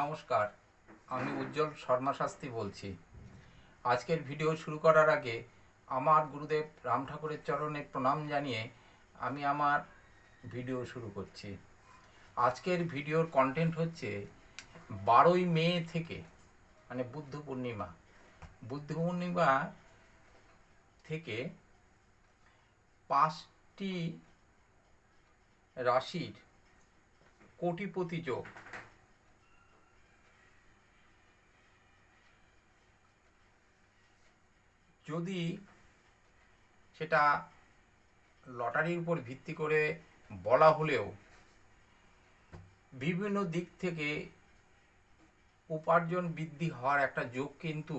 নমস্কার, আমি উজ্জ্বল শর্মা শাস্ত্রী বলছি। আজকের ভিডিও শুরু করার আগে আমার গুরুদেব রাম ঠাকুরের চরণে প্রণাম জানিয়ে আমি আমার ভিডিও শুরু করছি। আজকের ভিডিওর কন্টেন্ট হচ্ছে বারোই মে থেকে মানে বুদ্ধ পূর্ণিমা। বুদ্ধ পূর্ণিমা থেকে পাঁচটি রাশির কোটিপতি যোগ যদি সেটা লটারির উপর ভিত্তি করে বলা হলেও বিভিন্ন দিক থেকে উপার্জন বৃদ্ধি হওয়ার একটা যোগ কিন্তু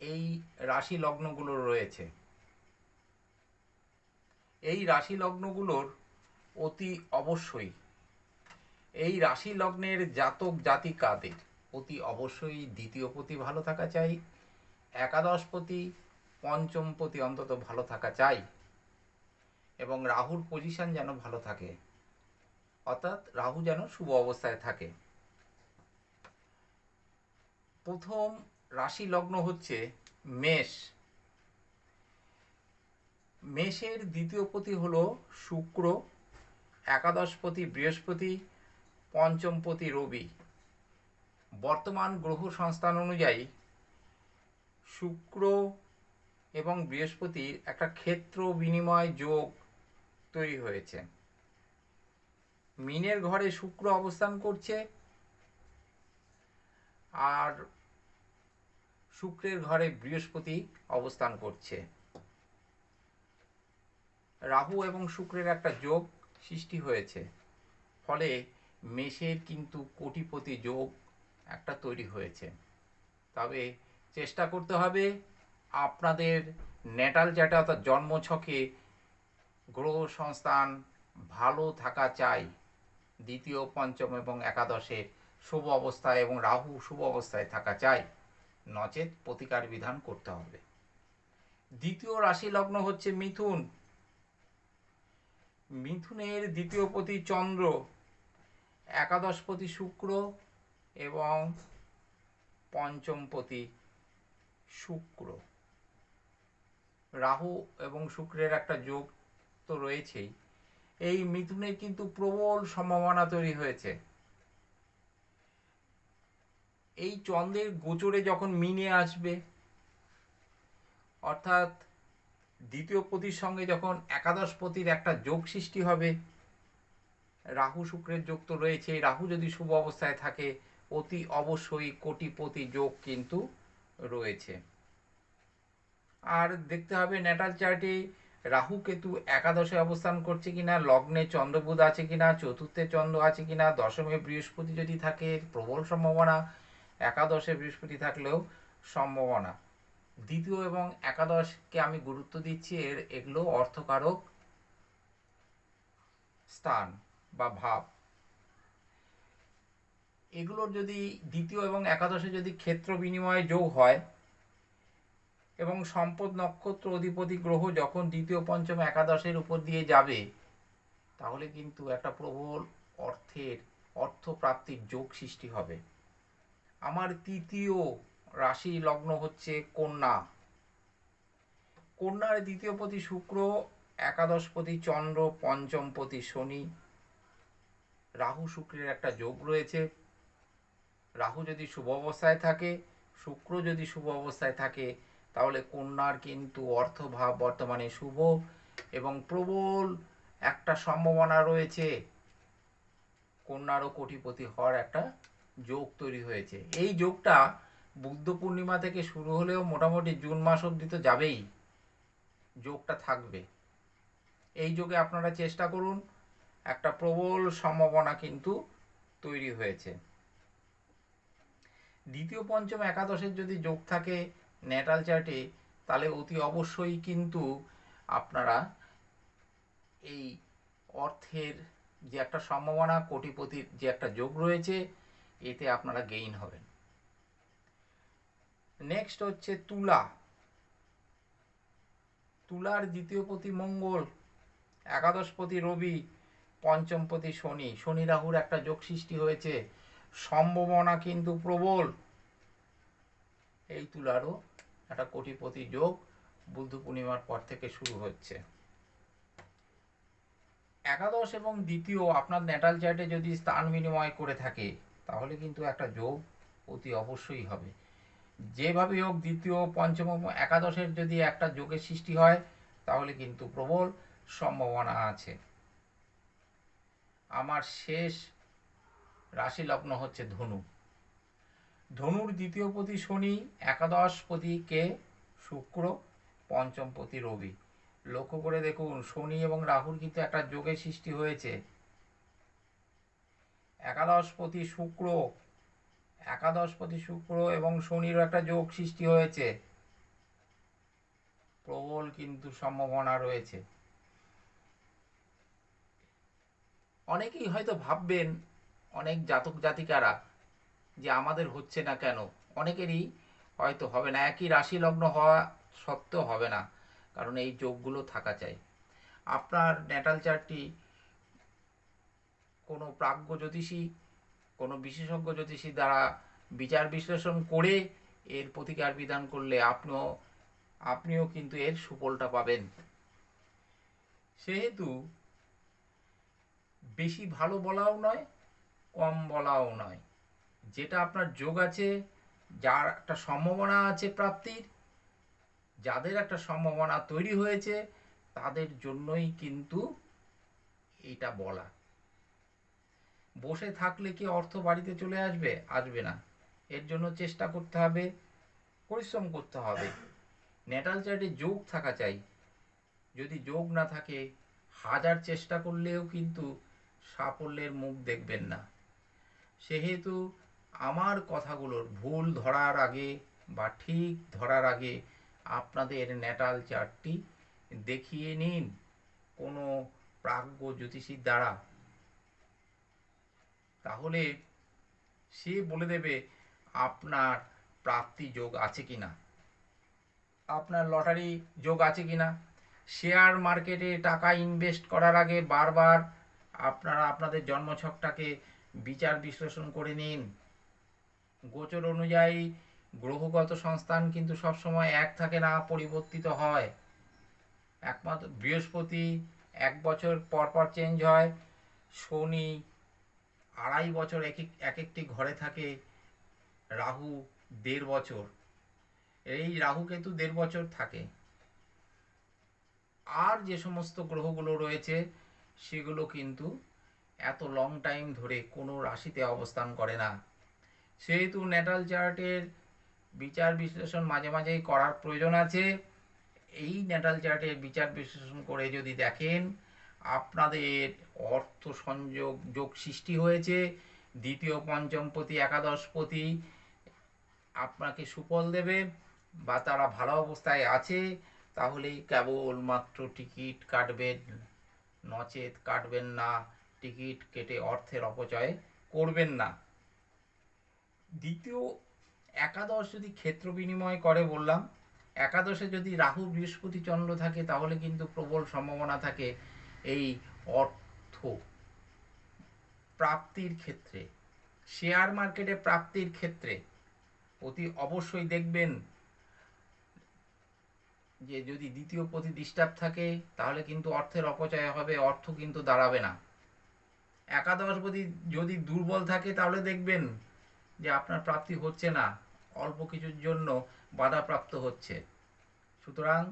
এই রাশি লগ্নগুলোর রয়েছে। এই রাশি লগ্নগুলোর অতি অবশ্যই, এই রাশি লগ্নের জাতক জাতিকাদের অতি অবশ্যই দ্বিতীয় পতি ভালো থাকা চাই, একাদশ পতি পঞ্চম পতি অন্তত ভালো থাকা চাই। এবং রাহুর পজিশন যেন ভালো থাকে। অর্থাৎ রাহু যেন শুভ অবস্থায় থাকে। প্রথম রাশি লগ্ন হচ্ছে মেষ। মেষের দ্বিতীয় পতি হল শুক্র, একাদশপতি বৃহস্পতি, পঞ্চমপতি রবি। বর্তমান গ্রহ সংস্থান অনুযায়ী শুক্র এবং বৃহস্পতির একটা ক্ষেত্র বিনিময় যোগ তৈরি হয়েছে। মিনের ঘরে শুক্র অবস্থান করছে আর শুক্রের ঘরে বৃহস্পতি অবস্থান করছে। রাহু এবং শুক্রের একটা যোগ সৃষ্টি হয়েছে, ফলে মেষের কিন্তু কোটিপতি যোগ একটা তৈরি হয়েছে। তবে চেষ্টা করতে হবে আপনাদের নেটাল চ্যাটে অর্থাৎ জন্মছকে গ্রহ সংস্থান ভালো থাকা চাই। দ্বিতীয়, পঞ্চম এবং একাদশে শুভ অবস্থায় এবং রাহু শুভ অবস্থায় থাকা চাই। নচেত প্রতিকার বিধান করতে হবে। দ্বিতীয় রাশি লগ্ন হচ্ছে মিথুন। মিথুনের দ্বিতীয় পতি চন্দ্র একাদশপতি শুক্র এবং পঞ্চম পঞ্চমপতি শুক্র। রাহু এবং শুক্রের একটা যোগ তো রয়েছেই। এই মিথুনের কিন্তু প্রবল সম্ভাবনা তৈরি হয়েছে। এই চন্দ্রের গোচরে যখন মিনে আসবে, অর্থাৎ দ্বিতীয় পতির সঙ্গে যখন একাদশ পতির একটা যোগ সৃষ্টি হবে, রাহু শুক্রের যোগ তো রয়েছে রাহু যদি শুভ অবস্থায় থাকে, অতি অবশ্যই কোটিপতি যোগ কিন্তু রয়েছে। আর দেখতে হবে ন্যাটাল চার্টে রাহু কেতু একাদশে অবস্থান করছে কিনা, লগ্নে চন্দ্রবুধ আছে কিনা, চতুর্থে চন্দ্র আছে কিনা, দশমে বৃহস্পতি যদি থাকে, প্রবল সম্ভাবনা, একাদশে বৃহস্পতি থাকলেও সম্ভাবনা। দ্বিতীয় এবং একাদশকে আমি গুরুত্ব দিচ্ছি, এর এগুলো অর্থকারক স্থান বা ভাব। এগুলোর যদি দ্বিতীয় এবং একাদশে যদি ক্ষেত্র বিনিময়ে যোগ হয় এবং সম্পদ নক্ষত্র অধিপতি গ্রহ যখন দ্বিতীয়, পঞ্চম, একাদশের উপর দিয়ে যাবে, তাহলে কিন্তু একটা প্রবল অর্থের, অর্থপ্রাপ্তির যোগ সৃষ্টি হবে। আমার তৃতীয় রাশি লগ্ন হচ্ছে কন্যা। কন্যার দ্বিতীয় পতি শুক্র, একাদশপতি চন্দ্র, পঞ্চমপতি শনি। রাহু শুক্রের একটা যোগ রয়েছে। রাহু যদি শুভ অবস্থায় থাকে, শুক্র যদি শুভ অবস্থায় থাকে তাহলে কন্যার কিন্তু অর্থভাব বর্তমানে শুভ এবং প্রবল একটা সম্ভাবনা রয়েছে। কন্যারও কোটিপতি হওয়ার একটা যোগ তৈরি হয়েছে। এই যোগটা বুদ্ধ পূর্ণিমা থেকে শুরু হলেও মোটামুটি জুন মাস অবধি তো যাবেই। যোগটা থাকবে। এই যোগে আপনারা চেষ্টা করুন, একটা প্রবল সম্ভাবনা কিন্তু তৈরি হয়েছে। দ্বিতীয় পঞ্চম একাদশের যদি যোগ থাকে ন্যাটাল চার্টে তাহলে অতি অবশ্যই কিন্তু আপনারা এই অর্থের যে একটা সম্ভাবনা, কোটিপতির যে একটা যোগ রয়েছে, এতে আপনারা গেইন হবেন। নেক্সট হচ্ছে তুলা। তুলার দ্বিতীয় পতি মঙ্গল, একাদশপতি রবি, পঞ্চমপতি শনি। শনি রাহুর একটা যোগ সৃষ্টি হয়েছে। সম্ভাবনা কিন্তু প্রবল। এই তুলারও একটা কোটিপতি যোগ বুদ্ধ পূর্ণিমার পর থেকে শুরু হচ্ছে। একাদশ এবং দ্বিতীয়, আপনার ন্যাটাল চার্টে যদি স্থান বিনিময় করে থাকে, তাহলে কিন্তু একটা যোগ অতি অবশ্যই হবে। যেভাবে হোক, দ্বিতীয়, পঞ্চম একাদশের যদি একটা যোগের সৃষ্টি হয়, তাহলে কিন্তু প্রবল সম্ভাবনা আছে। আমার শেষ রাশি লগ্ন হচ্ছে ধনু। ধনুর দ্বিতীয় পতি শনি, একাদশ পতি কে? শুক্র, পঞ্চম পতি রবি। লক্ষ্য করে দেখুন, শনি এবং রাহুর কিন্তু একটা যোগের সৃষ্টি হয়েছে। একাদশ একাদশপতি শুক্র, একাদশ একাদশপতি শুক্র এবং শনিরও একটা যোগ সৃষ্টি হয়েছে। প্রবল কিন্তু সম্ভাবনা রয়েছে। অনেকেই হয়তো ভাববেন, অনেক জাতক জাতিকারা যে আমাদের হচ্ছে না কেন? অনেকেরই হয়তো হবে না। একই রাশি লগ্ন হওয়া সত্ত্বেও হবে না, কারণ এই যোগগুলো থাকা চাই। আপনার ন্যাটাল চার্টটি কোনো প্রাজ্ঞ জ্যোতিষী, কোনো বিশেষজ্ঞ জ্যোতিষী দ্বারা বিচার বিশ্লেষণ করে এর প্রতিকার বিধান করলে আপনিও আপনিও কিন্তু এর সুফলটা পাবেন। সেহেতু বেশি ভালো বলাও নয়, কম বলাও নয়। যেটা আপনার যোগ আছে, যার একটা সম্ভাবনা আছে প্রাপ্তির, যাদের একটা সম্ভাবনা তৈরি হয়েছে, তাদের জন্যই কিন্তু এটা বলা। বসে থাকলে কি অর্থ বাড়িতে চলে আসবে? আসবে না। এর জন্য চেষ্টা করতে হবে, পরিশ্রম করতে হবে। নেটাল চার্টে যোগ থাকা চাই। যদি যোগ না থাকে, হাজার চেষ্টা করলেও কিন্তু সাফল্যের মুখ দেখবেন না। সেহেতু আমার কথাগুলোর ভুল ধরার আগে বা ঠিক ধরার আগে আপনাদের ন্যাটাল চার্টটি দেখিয়ে নিন। কোনো প্রাজ্ঞ জ্যোতিষীর দ্বারা। তাহলে সে বলে দেবে, আপনার প্রাপ্তি যোগ আছে কি না? আপনার লটারি যোগ আছে কি না? শেয়ার মার্কেটে টাকা ইনভেস্ট করার আগে বারবার আপনারা আপনাদের জন্মছকটাকে বিচার বিশ্লেষণ করে নিন। গোচর অনুযায়ী গ্রহগত সংস্থান কিন্তু সবসময় এক থাকে না, পরিবর্তিত হয়। একমাত্র বৃহস্পতি এক বছর পর পর চেঞ্জ হয়, শনি আড়াই বছর এক এক এক একটি ঘরে থাকে, রাহু দেড় বছর। এই রাহু কেতু দেড় বছর থাকে। আর যে সমস্ত গ্রহগুলো রয়েছে, সেগুলো কিন্তু এত লং টাইম ধরে কোনো রাশিতে অবস্থান করে না। সেহেতু ন্যাটাল চার্টের বিচার বিশ্লেষণ মাঝে মাঝেই করার প্রয়োজন আছে। এই ন্যাটাল চার্টের বিচার বিশ্লেষণ করে যদি দেখেন, আপনাদের অর্থ সংযোগ যোগ সৃষ্টি হয়েছে, দ্বিতীয় পঞ্চমপতি একাদশপতি আপনাকে সুফল দেবে বা তারা ভালো অবস্থায় আছে, তাহলেই কেবলমাত্র টিকিট কাটবেন, নচেত কাটবেন না, টিকিট কেটে অর্থের অপচয় করবেন না। দ্বিতীয় একাদশ যদি ক্ষেত্র বিনিময় করে বললাম, একাদশে যদি রাহু বৃহস্পতি চন্দ্র থাকে, তাহলে কিন্তু প্রবল সম্ভাবনা থাকে এই অর্থ প্রাপ্তির ক্ষেত্রে। শেয়ার মার্কেটে প্রাপ্তির ক্ষেত্রে অতি অবশ্যই দেখবেন যে যদি দ্বিতীয় প্রতি ডিস্টার্ব থাকে, তাহলে কিন্তু অর্থের অপচয় হবে, অর্থ কিন্তু দাঁড়াবে না। একাদশ একাদশপতি যদি দুর্বল থাকে, তাহলে দেখবেন যে আপনার প্রাপ্তি হচ্ছে না, অল্প কিছুর জন্য বাধাপ্রাপ্ত হচ্ছে। সুতরাং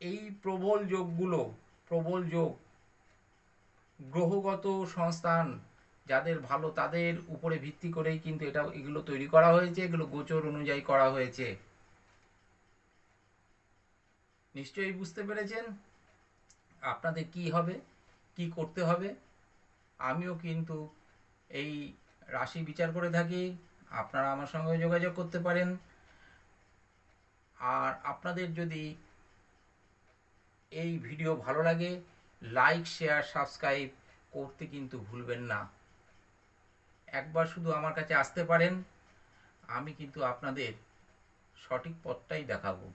এই প্রবল যোগগুলো, প্রবল যোগ, গ্রহগত সংস্থান, যাদের ভালো তাদের উপরে ভিত্তি করেই কিন্তু এটা, এগুলো তৈরি করা হয়েছে, এগুলো গোচর অনুযায়ী করা হয়েছে। নিশ্চয়ই বুঝতে পেরেছেন? আপনাদের কি হবে? কি করতে হবে? আমিও কিন্তু এই রাশি বিচার করে থাকি, আপনারা আমার সঙ্গে যোগাযোগ করতে পারেন। আর আপনাদের যদি এই ভিডিও ভালো লাগে লাইক শেয়ার সাবস্ক্রাইব করতে কিন্তু ভুলবেন না। একবার শুধু আমার কাছে আসতে পারেন, আমি কিন্তু আপনাদের সঠিক পথটাই দেখাবো।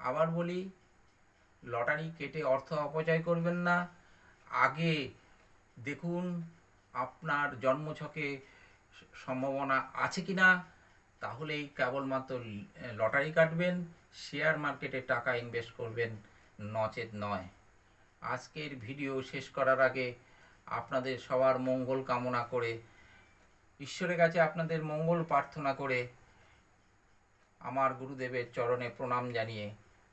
আবার বলি, লটারি কেটে অর্থ অপচয় করবেন না। আগে দেখুন আপনার জন্মছকে সম্ভাবনা আছে কি না তাহলেই কেবলমাত্র লটারি কাটবেন, শেয়ার মার্কেটে টাকা ইনভেস্ট করবেন, নচেত নয়। আজকের ভিডিও শেষ করার আগে আপনাদের সবার মঙ্গল কামনা করে, ঈশ্বরের কাছে আপনাদের মঙ্গল প্রার্থনা করে, আমার গুরুদেবের চরণে প্রণাম জানিয়ে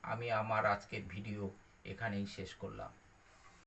আমি আমার আজকের ভিডিও এখানেই শেষ করলাম।